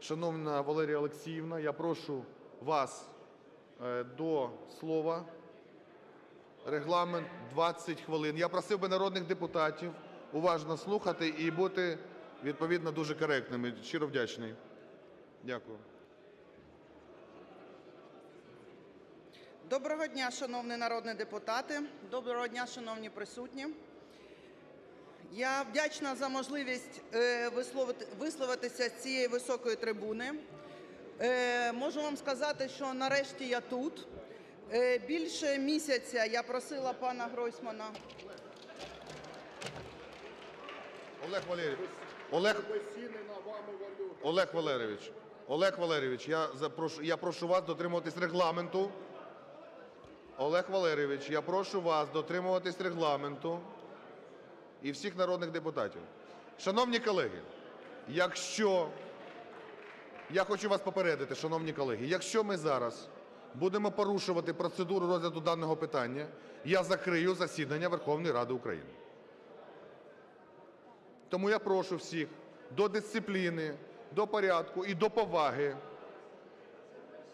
Шановна Валерія Олексіївна, я прошу вас е, до слова. Регламент 20 хвилин. Я просив би народних депутатів уважно слухати і бути відповідно дуже коректними. Щиро вдячний. Дякую. Доброго дня, шановні народні депутати. Доброго дня, шановні присутні. Я вдячна за можливість е, висловити- висловитися з цієї високої трибуни. Е, Можу вам сказати, що нарешті я тут. Е, Більше місяця я просила пана Гройсмана. Олег Валерійович. Олег, Олег Валерійович. Олег Валерійович, я, запрошу, я прошу вас дотримуватись регламенту. Олег Валерійович, я прошу вас дотримуватись регламенту і всіх народних депутатів. Шановні колеги, якщо я хочу вас попередити, шановні колеги, якщо ми зараз будемо порушувати процедуру розгляду даного питання, я закрию засідання Верховної Ради України. Тому я прошу всіх до дисципліни, до порядку і до поваги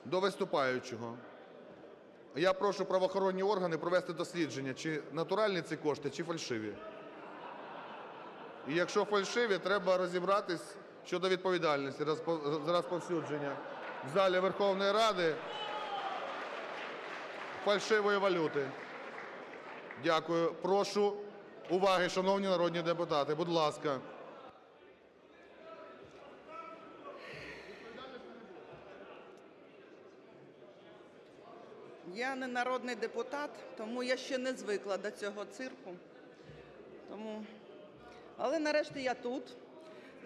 до виступаючого. Я прошу правоохоронні органи провести дослідження, чи натуральні ці кошти, чи фальшиві. І якщо фальшиві, треба розібратись щодо відповідальності за розповсюдження в залі Верховної Ради фальшивої валюти. Дякую. Прошу уваги, шановні народні депутати. Будь ласка. Я не народний депутат, тому я ще не звикла до цього цирку. Тому... Але нарешті я тут.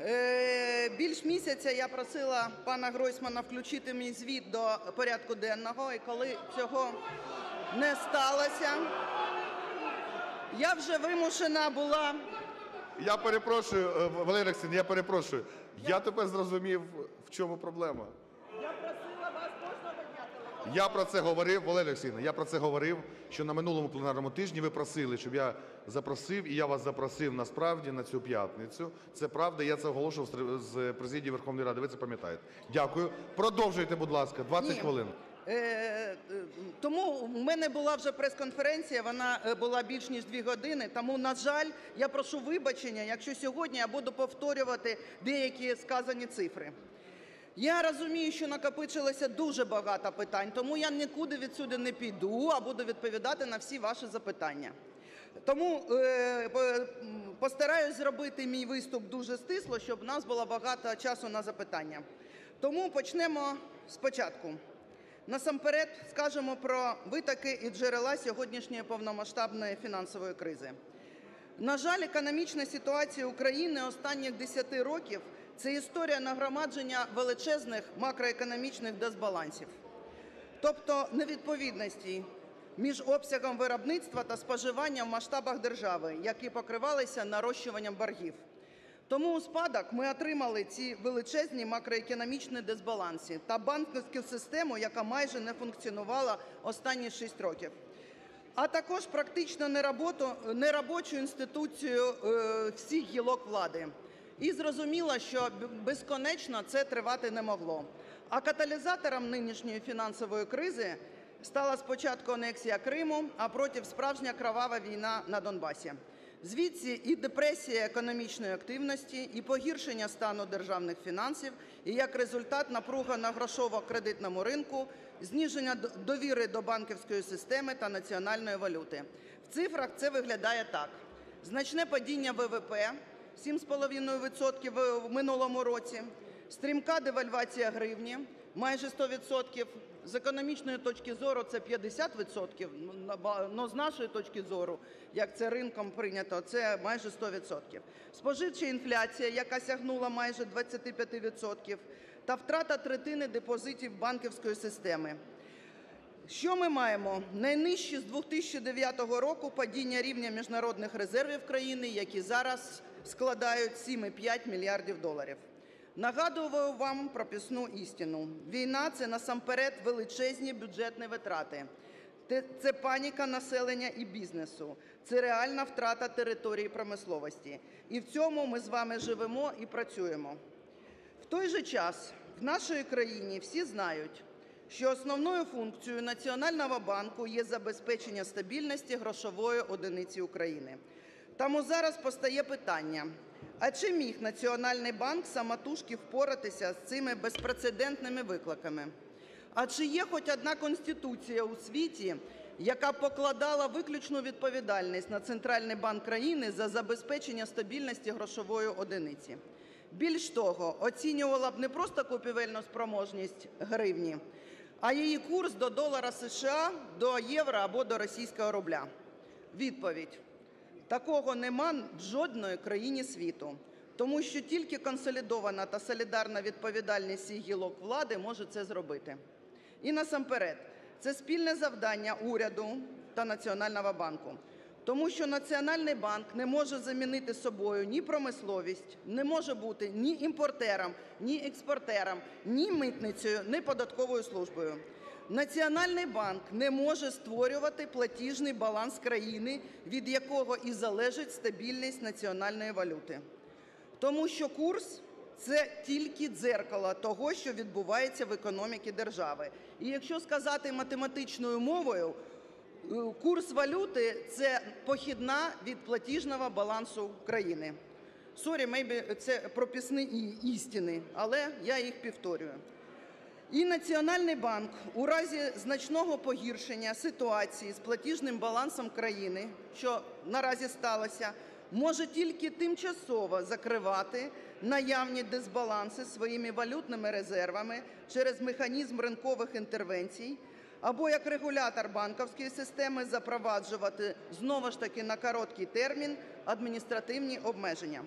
Е, більш місяця я просила пана Гройсмана включити мій звіт до порядку денного, і коли цього не сталося, я вже вимушена була. Я перепрошую, е, Валерій Олексійович, я перепрошую. Я тепер зрозумів, в чому проблема. Я просила вас, можна підняти телефон? Я про це говорив, Валерій Олексійовна, я про це говорив, що на минулому пленарному тижні ви просили, щоб я запросив, і я вас запросив насправді на цю п'ятницю. Це правда, я це оголошував з з президії Верховної Ради, ви це пам'ятаєте. Дякую. Продовжуйте, будь ласка, 20 Ні. хвилин. Е, е, Тому в мене була вже прес-конференція, вона е, була більш ніж дві години. Тому, на жаль, я прошу вибачення, якщо сьогодні я буду повторювати деякі сказані цифри. Я розумію, що накопичилося дуже багато питань, тому я нікуди відсюди не піду, а буду відповідати на всі ваші запитання. Тому е, постараюсь зробити мій виступ дуже стисло, щоб у нас було багато часу на запитання. Тому почнемо спочатку. Насамперед скажемо про витоки і джерела сьогоднішньої повномасштабної фінансової кризи. На жаль, економічна ситуація України останніх 10 років це історія нагромадження величезних макроекономічних дисбалансів, тобто невідповідності між обсягом виробництва та споживання в масштабах держави, які покривалися нарощуванням боргів. Тому у спадок ми отримали ці величезні макроекономічні дисбаланси та банківську систему, яка майже не функціонувала останні 6 років а також практично неробочу інституцію е, всіх гілок влади. І зрозуміло, що безконечно це тривати не могло. А каталізатором нинішньої фінансової кризи стала спочатку анексія Криму, а потім справжня кровава війна на Донбасі. Звідси і депресія економічної активності, і погіршення стану державних фінансів, і як результат напруга на грошово-кредитному ринку, зниження довіри до банківської системи та національної валюти. В цифрах це виглядає так: значне падіння ВВП 7,5% в минулому році, стрімка девальвація гривні майже 100%. З економічної точки зору це 50%, ну, ба- но з нашої точки зору, як це ринком прийнято, це майже 100%. Споживча інфляція, яка сягнула майже 25%, та втрата третини депозитів банківської системи. Що ми маємо? Найнижче з 2009 року падіння рівня міжнародних резервів країни, які зараз складають 7,5 мільярдів доларів. Нагадую вам прописну істину. Війна – це насамперед величезні бюджетні витрати. Це паніка населення і бізнесу, це реальна втрата території промисловості. І в цьому ми з вами живемо і працюємо. В той же час в нашій країні всі знають, що основною функцією Національного банку є забезпечення стабільності грошової одиниці України. Тому зараз постає питання: а чи міг Національний банк самотужки впоратися з цими безпрецедентними викликами? А чи є хоч одна конституція у світі, яка покладала виключну відповідальність на Центральний банк країни за забезпечення стабільності грошової одиниці? Більш того, оцінювала б не просто купівельну спроможність гривні, а її курс до долара США, до євро або до російського рубля. Відповідь: такого нема в жодної країні світу, тому що тільки консолідована та солідарна відповідальність всіх гілок влади може це зробити. І насамперед, це спільне завдання уряду та Національного банку. Тому що Національний банк не може замінити собою ні промисловість, не може бути ні імпортером, ні експортером, ні митницею, ні податковою службою. Національний банк не може створювати платіжний баланс країни, від якого і залежить стабільність національної валюти. Тому що курс це тільки дзеркало того, що відбувається в економіці держави. І якщо сказати математичною мовою, е, курс валюти це похідна від платіжного балансу країни. Sorry, maybe це прописні і- істини, але я їх повторюю. І Національний банк у разі значного погіршення ситуації з платіжним балансом країни, що наразі сталося, може тільки тимчасово закривати наявні дисбаланси своїми валютними резервами через механізм ринкових інтервенцій, або як регулятор банківської системи запроваджувати знову ж таки на короткий термін адміністративні обмеження.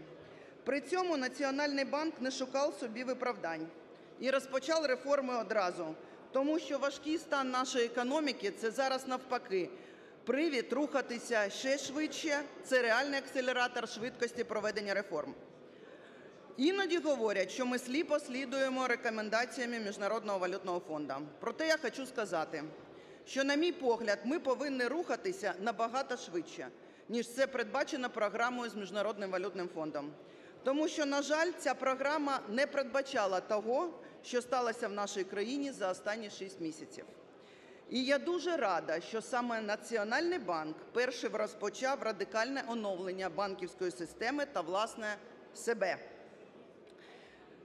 При цьому Національний банк не шукав собі виправдань і розпочав реформи одразу, тому що важкий стан нашої економіки – це зараз навпаки привід рухатися ще швидше, це реальний акселератор швидкості проведення реформ. Іноді говорять, що ми сліпо слідуємо рекомендаціями Міжнародного валютного фонду. Проте я хочу сказати, що, на мій погляд, ми повинні рухатися набагато швидше, ніж це передбачено програмою з Міжнародним валютним фондом. Тому що, на жаль, ця програма не передбачала того, що сталося в нашій країні за останні 6 місяців. І я дуже рада, що саме Національний банк першим розпочав радикальне оновлення банківської системи та, власне, себе.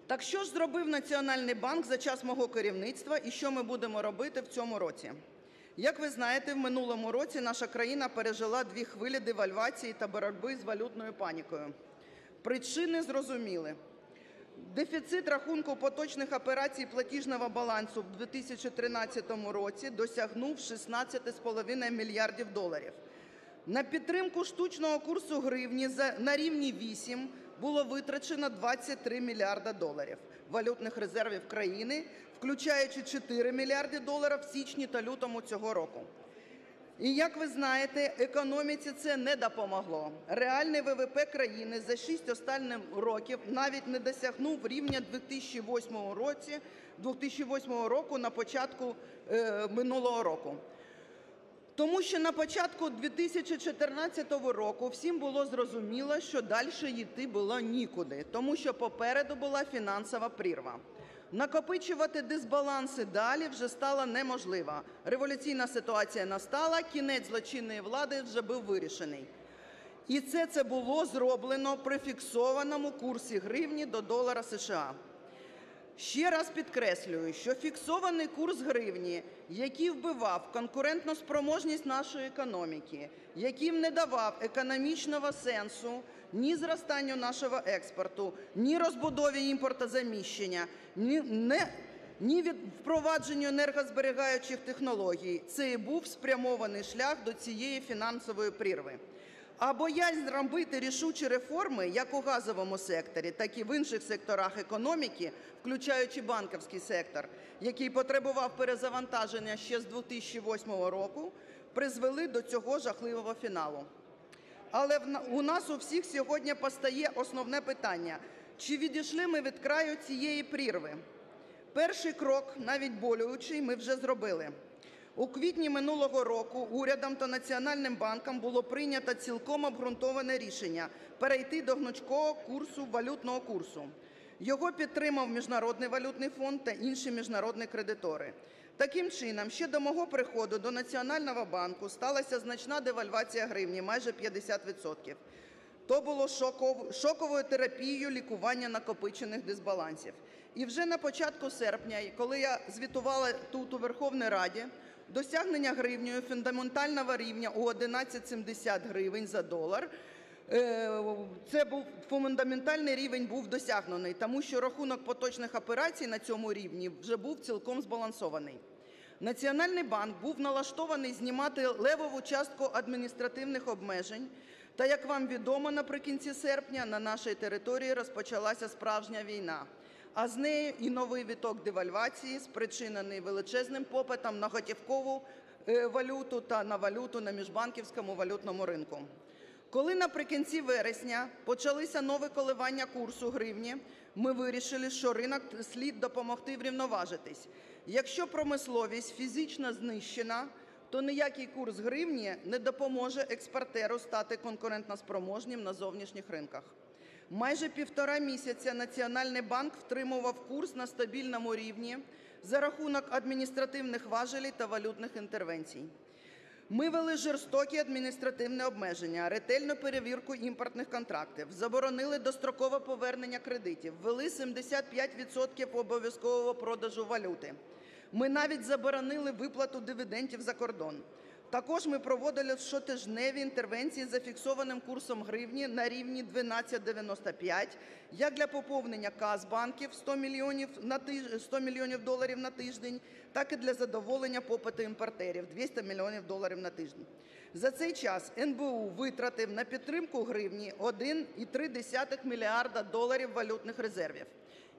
Так що ж зробив Національний банк за час мого керівництва і що ми будемо робити в цьому році? Як ви знаєте, в минулому році наша країна пережила дві хвилі девальвації та боротьби з валютною панікою. Причини зрозуміли. Дефіцит рахунку поточних операцій платіжного балансу в 2013 році досягнув 16,5 мільярдів доларів. На підтримку штучного курсу гривні на рівні 8 було витрачено 23 мільярда доларів валютних резервів країни, включаючи 4 мільярди доларів в січні та лютому цього року. І як ви знаєте, економіці це не допомогло. Реальний ВВП країни за 6 останніх років навіть не досягнув рівня 2008 році, 2008 року на початку е, минулого року. Тому що на початку 2014 року всім було зрозуміло, що далі йти було нікуди, тому що попереду була фінансова прірва. Накопичувати дисбаланси далі вже стало неможливо. Революційна ситуація настала, кінець злочинної влади вже був вирішений. І це, це було зроблено при фіксованому курсі гривні до долара США. Ще раз підкреслюю, що фіксований курс гривні, який вбивав конкурентноспроможність нашої економіки, який не давав економічного сенсу ні зростанню нашого експорту, ні розбудові імпортозаміщення, ні, не, ні від впровадженню енергозберігаючих технологій, це і був спрямований шлях до цієї фінансової прірви. А боязнь зробити рішучі реформи як у газовому секторі, так і в інших секторах економіки, включаючи банківський сектор, який потребував перезавантаження ще з 2008 року, призвели до цього жахливого фіналу. Але у нас у всіх сьогодні постає основне питання: чи відійшли ми від краю цієї прірви? Перший крок, навіть болючий, ми вже зробили. У квітні минулого року урядом та Національним банком було прийнято цілком обґрунтоване рішення перейти до гнучкого курсу валютного курсу. Його підтримав Міжнародний валютний фонд та інші міжнародні кредитори. Таким чином, ще до мого приходу до Національного банку сталася значна девальвація гривні, майже 50%. То було шоков... шоковою терапією лікування накопичених дисбалансів. І вже на початку серпня, коли я звітувала тут у Верховній Раді, досягнення гривнею фундаментального рівня у 11,70 гривень за долар Е, це був фундаментальний рівень був досягнений, тому що рахунок поточних операцій на цьому рівні вже був цілком збалансований. Національний банк був налаштований знімати левову частку адміністративних обмежень. Та, як вам відомо, наприкінці серпня на нашій території розпочалася справжня війна, а з нею і новий віток девальвації, спричинений величезним попитом на готівкову е, валюту та на валюту на міжбанківському валютному ринку. Коли наприкінці вересня почалися нові коливання курсу гривні, ми вирішили, що ринок слід допомогти врівноважитись. Якщо промисловість фізично знищена, то ніякий курс гривні не допоможе експортеру стати конкурентноспроможним на зовнішніх ринках. Майже півтора місяця Національний банк втримував курс на стабільному рівні за рахунок адміністративних важелів та валютних інтервенцій. Ми вели жорстокі адміністративні обмеження, ретельну перевірку імпортних контрактів, заборонили дострокове повернення кредитів, ввели 75% обов'язкового продажу валюти. Ми навіть заборонили виплату дивідендів за кордон. Також ми проводили щотижневі інтервенції за фіксованим курсом гривні на рівні 12,95 як для поповнення кас банків 100 мільйонів, на тиж... 100 мільйонів доларів на тиждень, так і для задоволення попиту імпортерів 200 мільйонів доларів на тиждень. За цей час НБУ витратив на підтримку гривні 1,3 мільярда доларів валютних резервів.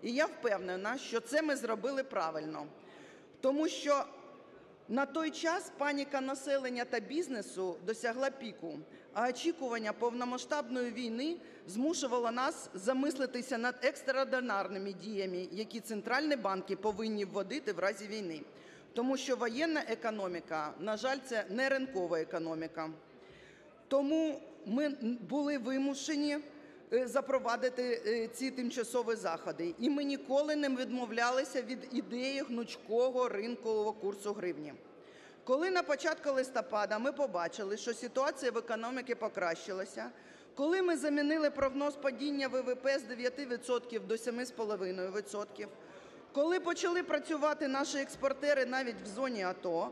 І я впевнена, що це ми зробили правильно, тому що на той час паніка населення та бізнесу досягла піку, а очікування повномасштабної війни змушувало нас замислитися над екстраординарними діями, які центральні банки повинні вводити в разі війни. Тому що воєнна економіка, на жаль, це не ринкова економіка. Тому ми були вимушені запровадити е, ці тимчасові заходи. І ми ніколи не відмовлялися від ідеї гнучкого ринкового курсу гривні. Коли на початку листопада ми побачили, що ситуація в економіці покращилася, коли ми замінили прогноз падіння ВВП з 9% до 7,5%, коли почали працювати наші експортери навіть в зоні АТО,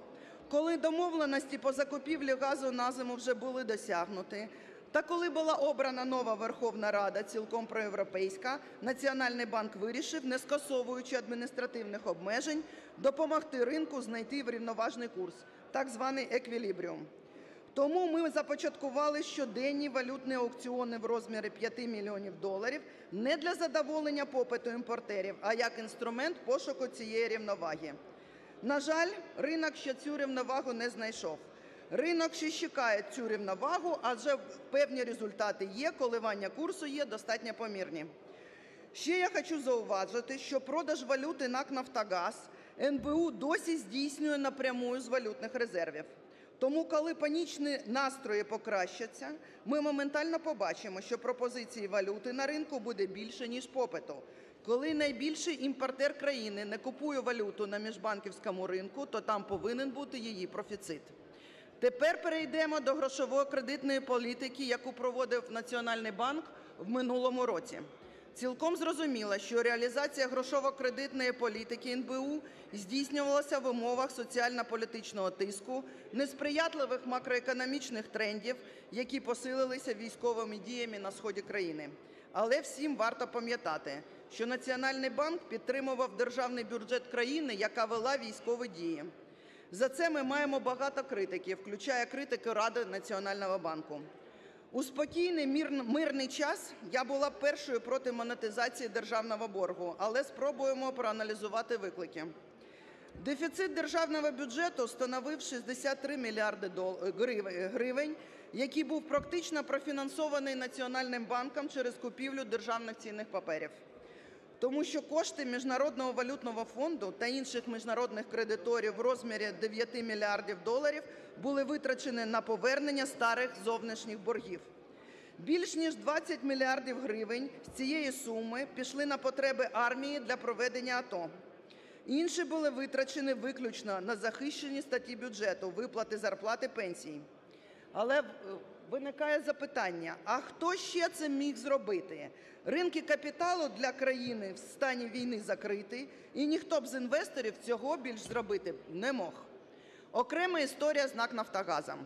коли домовленості по закупівлі газу на зиму вже були досягнуті, та коли була обрана нова Верховна Рада, цілком проєвропейська, Національний банк вирішив, не скасовуючи адміністративних обмежень, допомогти ринку знайти врівноважний курс, так званий еквілібріум. Тому ми започаткували щоденні валютні аукціони в розмірі 5 мільйонів доларів не для задоволення попиту імпортерів, а як інструмент пошуку цієї рівноваги. На жаль, ринок ще цю рівновагу не знайшов. Ринок ще чекає цю рівновагу, адже певні результати є, коливання курсу є достатньо помірні. Ще я хочу зауважити, що продаж валюти НАК «Нафтогаз» НБУ досі здійснює напряму з валютних резервів. Тому, коли панічні настрої покращаться, ми моментально побачимо, що пропозиції валюти на ринку буде більше, ніж попиту. Коли найбільший імпортер країни не купує валюту на міжбанківському ринку, то там повинен бути її профіцит. Тепер перейдемо до грошово-кредитної політики, яку проводив Національний банк в минулому році. Цілком зрозуміло, що реалізація грошово-кредитної політики НБУ здійснювалася в умовах соціально-політичного тиску, несприятливих макроекономічних трендів, які посилилися військовими діями на сході країни. Але всім варто пам'ятати, що Національний банк підтримував державний бюджет країни, яка вела військові дії. За це ми маємо багато критики, включає критику Ради Національного банку. У спокійний мирний час я була першою проти монетизації державного боргу, але спробуємо проаналізувати виклики. Дефіцит державного бюджету становив 63 мільярди гривень, який був практично профінансований Національним банком через купівлю державних цінних паперів. Тому що кошти Міжнародного валютного фонду та інших міжнародних кредиторів в розмірі 9 мільярдів доларів були витрачені на повернення старих зовнішніх боргів. Більш ніж 20 мільярдів гривень з цієї суми пішли на потреби армії для проведення АТО. Інші були витрачені виключно на захищені статті бюджету, виплати зарплати, пенсій. Але е, виникає запитання: а хто ще це міг зробити? Ринки капіталу для країни в стані війни закриті, і ніхто б з інвесторів цього більш зробити не мог. Окрема історія з НАК «Нафтогазом».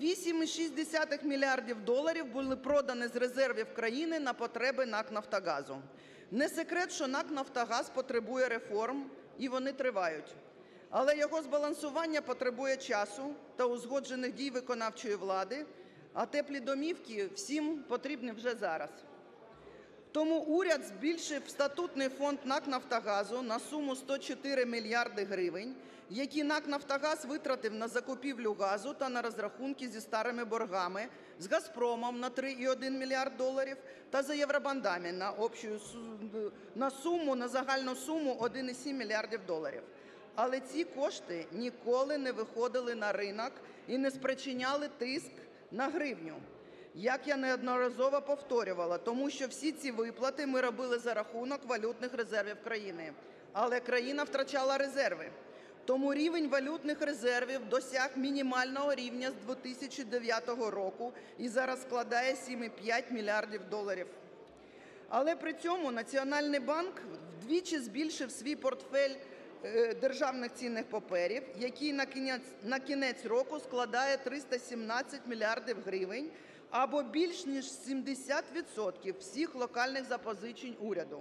8,6 мільярдів доларів були продані з резервів країни на потреби НАК «Нафтогазу». Не секрет, що НАК «Нафтогаз» потребує реформ, і вони тривають. Але його збалансування потребує часу та узгоджених дій виконавчої влади, а теплі домівки всім потрібні вже зараз. Тому уряд збільшив статутний фонд НАК «Нафтогазу» на суму 104 мільярди гривень, які НАК «Нафтогаз» витратив на закупівлю газу та на розрахунки зі старими боргами з «Газпромом» на 3,1 мільярд доларів та за євробандами на общу на суму, на загальну суму 1,7 мільярдів доларів. Але ці кошти ніколи не виходили на ринок і не спричиняли тиск на гривню. Як я неодноразово повторювала, тому що всі ці виплати ми робили за рахунок валютних резервів країни. Але країна втрачала резерви. Тому рівень валютних резервів досяг мінімального рівня з 2009 року і зараз складає 7,5 мільярдів доларів. Але при цьому Національний банк вдвічі збільшив свій портфель державних цінних паперів, який на кінець, на кінець року складає 317 мільярдів гривень, або більш ніж 70% всіх локальних запозичень уряду.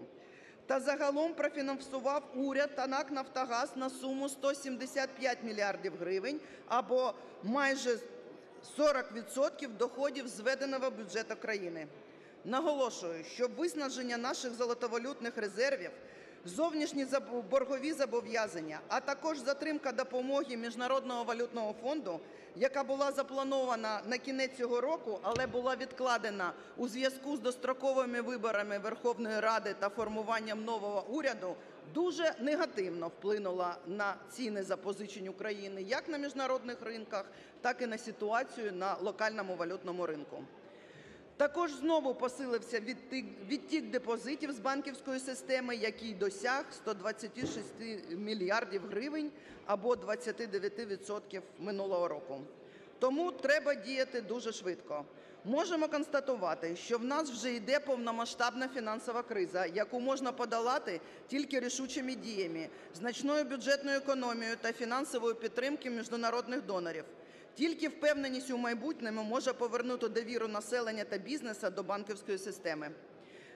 Та загалом профінансував уряд та НАК «Нафтогаз» на суму 175 мільярдів гривень, або майже 40% доходів зведеного бюджету країни. Наголошую, що виснаження наших золотовалютних резервів, зовнішні боргові зобов'язання, а також затримка допомоги Міжнародного валютного фонду, яка була запланована на кінець цього року, але була відкладена у зв'язку з достроковими виборами Верховної Ради та формуванням нового уряду, дуже негативно вплинула на ціни запозичень України як на міжнародних ринках, так і на ситуацію на локальному валютному ринку. Також знову посилився відтік, депозитів з банківської системи, який досяг 126 мільярдів гривень або 29% минулого року. Тому треба діяти дуже швидко. Можемо констатувати, що в нас вже йде повномасштабна фінансова криза, яку можна подолати тільки рішучими діями, значною бюджетною економією та фінансовою підтримкою міжнародних донорів. Тільки впевненість у майбутньому може повернути довіру населення та бізнесу до банківської системи.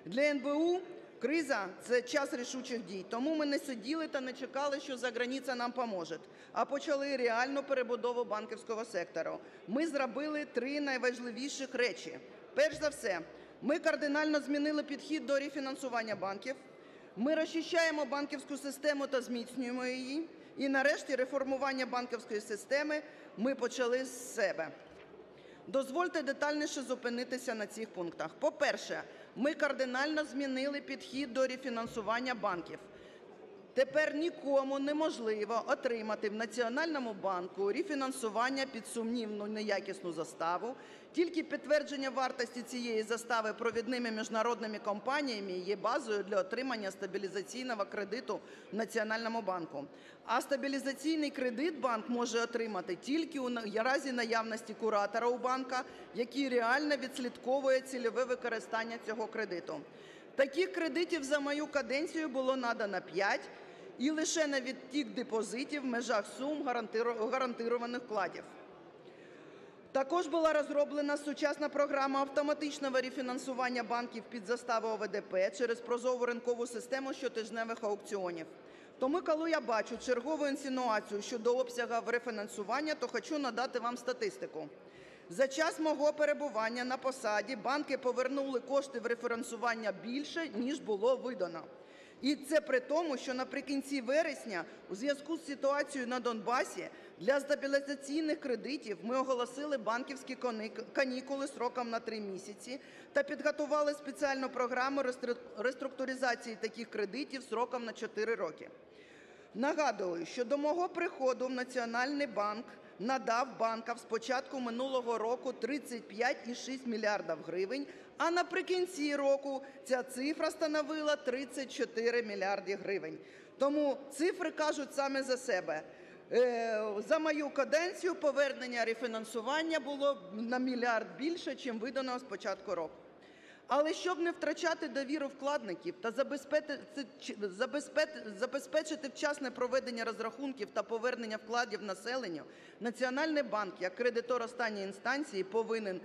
Для НБУ криза – це час рішучих дій. Тому ми не сиділи та не чекали, що заграниця нам поможе, а почали реальну перебудову банківського сектору. Ми зробили три найважливіших речі. Перш за все, ми кардинально змінили підхід до рефінансування банків. Ми розчищаємо банківську систему та зміцнюємо її. І нарешті реформування банківської системи ми почали з себе. Дозвольте детальніше зупинитися на цих пунктах. По-перше, ми кардинально змінили підхід до рефінансування банків. Тепер нікому неможливо отримати в Національному банку рефінансування під сумнівну неякісну заставу. Тільки підтвердження вартості цієї застави провідними міжнародними компаніями є базою для отримання стабілізаційного кредиту в Національному банку. А стабілізаційний кредит банк може отримати тільки у разі наявності куратора у банка, який реально відслідковує цільове використання цього кредиту. Таких кредитів за мою каденцію було надано 5, і лише на відтік депозитів в межах сум гарантиро- гарантованих вкладів. Також була розроблена сучасна програма автоматичного рефінансування банків під заставу ОВДП через прозову ринкову систему щотижневих аукціонів. Тому, коли я бачу чергову інсинуацію щодо обсягів рефінансування, то хочу надати вам статистику. За час мого перебування на посаді банки повернули кошти в рефінансування більше, ніж було видано. І це при тому, що наприкінці вересня, у зв'язку з ситуацією на Донбасі, для стабілізаційних кредитів ми оголосили банківські канікули сроком на три місяці та підготували спеціальну програму реструктуризації таких кредитів сроком на 4 роки. Нагадую, що до мого приходу в Національний банк надав банкам з початку минулого року 35,6 мільярдів гривень, а наприкінці року ця цифра становила 34 мільярди гривень. Тому цифри кажуть саме за себе. Е, За мою каденцію повернення рефінансування було на мільярд більше, чим видано з початку року. Але щоб не втрачати довіру вкладників та забезпечити, вчасне проведення розрахунків та повернення вкладів населенню, Національний банк, як кредитор останньої інстанції, повинен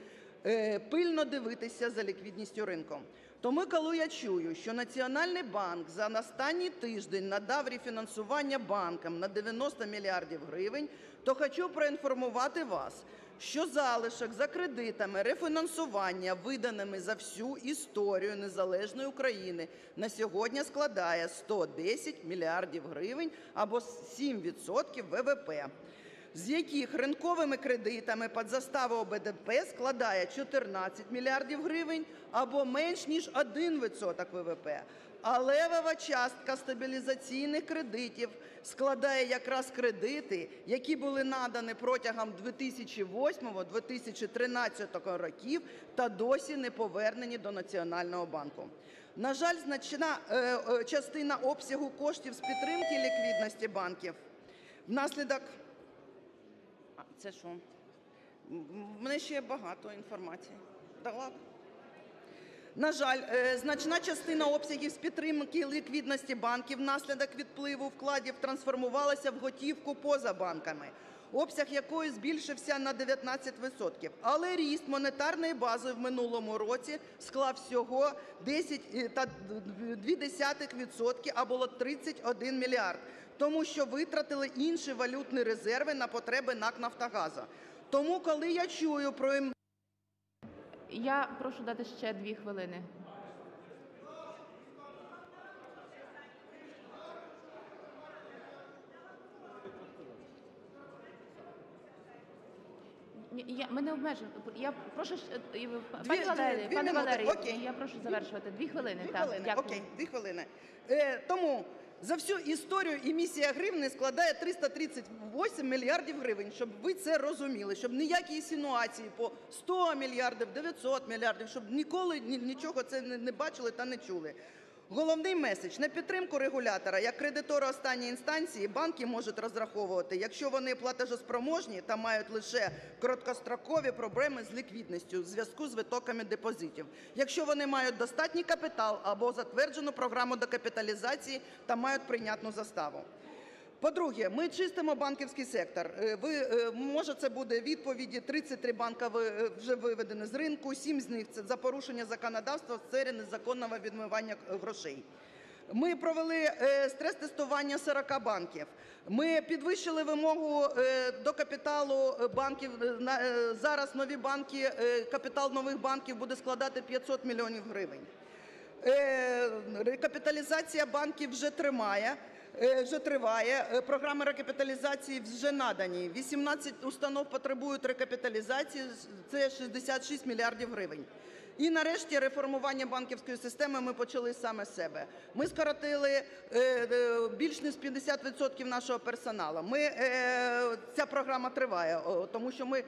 пильно дивитися за ліквідністю ринку. Тому, коли я чую, що Національний банк за останній тиждень надав рефінансування банкам на 90 мільярдів гривень, то хочу проінформувати вас, що залишок за кредитами рефінансування, виданими за всю історію незалежної України, на сьогодні складає 110 мільярдів гривень або 7% ВВП, з яких ринковими кредитами під заставу ОБДП складає 14 мільярдів гривень або менш ніж 1% ВВП. А левова частка стабілізаційних кредитів складає якраз кредити, які були надані протягом 2008-2013 років та досі не повернені до Національного банку. На жаль, значна е, е, частина обсягу коштів з підтримки ліквідності банків внаслідок це що? В мене ще багато інформації. Да ладно. На жаль, е, значна частина обсягів з підтримки ліквідності банків внаслідок відпливу вкладів трансформувалася в готівку поза банками, обсяг якої збільшився на 19%. Але ріст монетарної бази в минулому році склав всього 10,2% або 31 мільярд, тому що витратили інші валютні резерви на потреби НАК «Нафтогазу». Тому, коли я чую про Я прошу дати ще дві хвилини. Я, ми не обмежуємо. Я прошу ви- пані Валерії, дві пане минути, Валерії, окей. я прошу завершувати. Дві хвилини. Дві так, хвилини, дякую. окей, дві хвилини. Е, тому за всю історію емісія гривни складає 338 мільярдів гривень, щоб ви це розуміли, щоб ніякі інсинуації по 100 мільярдів, 900 мільярдів, щоб ніколи ні- нічого це не бачили та не чули. Головний меседж на підтримку регулятора як кредитора останньої інстанції банки можуть розраховувати, якщо вони платежоспроможні та мають лише короткострокові проблеми з ліквідністю в зв'язку з витоками депозитів, якщо вони мають достатній капітал або затверджену програму докапіталізації та мають прийнятну заставу. По-друге, ми чистимо банківський сектор. Е, Ви, е, може, це буде відповіді. 33 банка е, вже виведені з ринку, 7 з них – це за порушення законодавства в сфері незаконного відмивання грошей. Ми провели стрес-тестування 40 банків. Ми підвищили вимогу до капіталу банків. Зараз нові банки, капітал нових банків буде складати 500 мільйонів гривень. Рекапіталізація банків вже тримає. Е, Вже триває. Е, Програми рекапіталізації вже надані. 18 установ потребують рекапіталізації. Це 66 мільярдів гривень. І нарешті реформування банківської системи ми почали саме з себе. Ми скоротили е, більш ніж 50% нашого персоналу. Ми, ця програма триває, тому що ми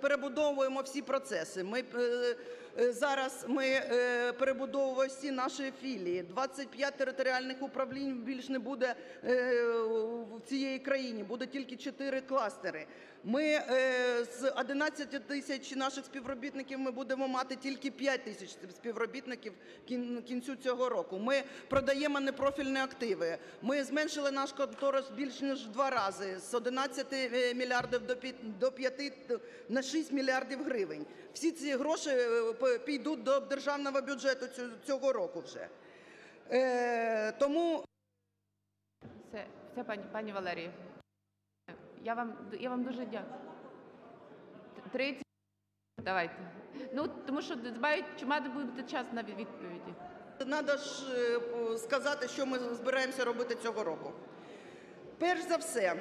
перебудовуємо всі процеси. Ми зараз ми е, перебудовуємо всі наші філії. 25 територіальних управлінь більш не буде е, в цієї країні, буде тільки 4 кластери. Ми е, з 11 тисяч наших співробітників ми будемо мати тільки 5 тисяч співробітників кінцю цього року. Ми продаємо непрофільні активи. Ми зменшили наш конторос більш ніж два рази з 11 е, мільярдів до пі- 5 на 6 мільярдів гривень. Всі ці гроші е, підуть до державного бюджету цього року вже. Е, Тому Все, все пані, пані Валерії. Я вам, я вам дуже дякую. 30. Давайте. Ну, тому що дбають, чи має бути час на відповіді. Треба ж е, сказати, що ми збираємося робити цього року. Перш за все,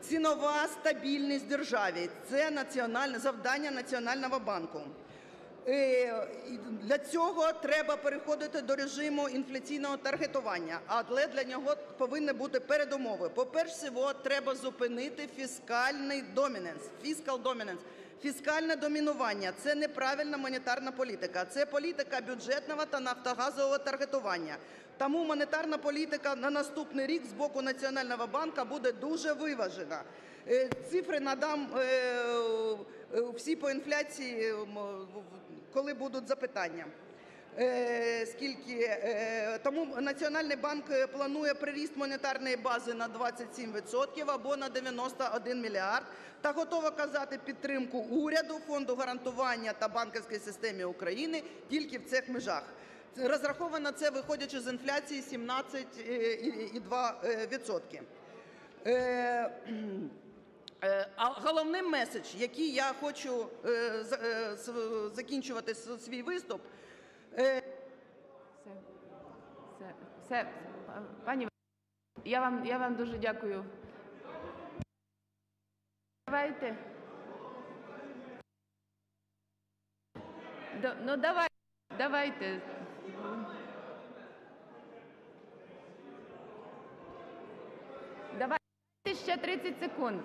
цінова стабільність в державі це національне завдання Національного банку. Е, Для цього треба переходити до режиму інфляційного таргетування, але для нього повинні бути передумови. По-перше, треба зупинити фіскальний домінанс, fiscal dominance. Фіскальне домінування – це неправильна монетарна політика, це політика бюджетного та нафтогазового таргетування. Тому монетарна політика на наступний рік з боку Національного банку буде дуже виважена. Е, Цифри надам е, е, всі по інфляції, коли будуть запитання. Скільки тому Національний банк планує приріст монетарної бази на 27% або на 91 мільярд та готова казати підтримку уряду, фонду гарантування та банківській системі України тільки в цих межах. Розраховано це виходячи з інфляції 17,2%. Е, Е, А головним меседж, який я хочу е, е, закінчувати свій виступ, Все, все. Пані, я вам, я вам дуже дякую. Давайте. Ну, давай, давайте. Давайте ще 30 секунд.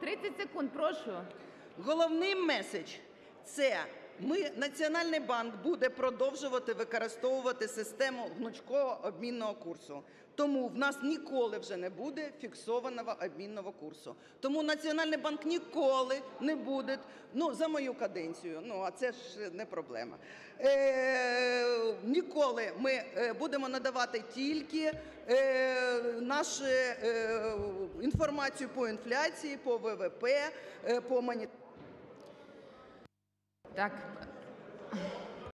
30 секунд, прошу. головний меседж це ми, Національний банк буде продовжувати використовувати систему гнучкового обмінного курсу. Тому в нас ніколи вже не буде фіксованого обмінного курсу. Тому Національний банк ніколи не буде, ну за мою каденцію, ну а це ж не проблема. Е, ніколи ми е, будемо надавати тільки е, нашу е, інформацію по інфляції, по ВВП, е, по моніторингу. Так.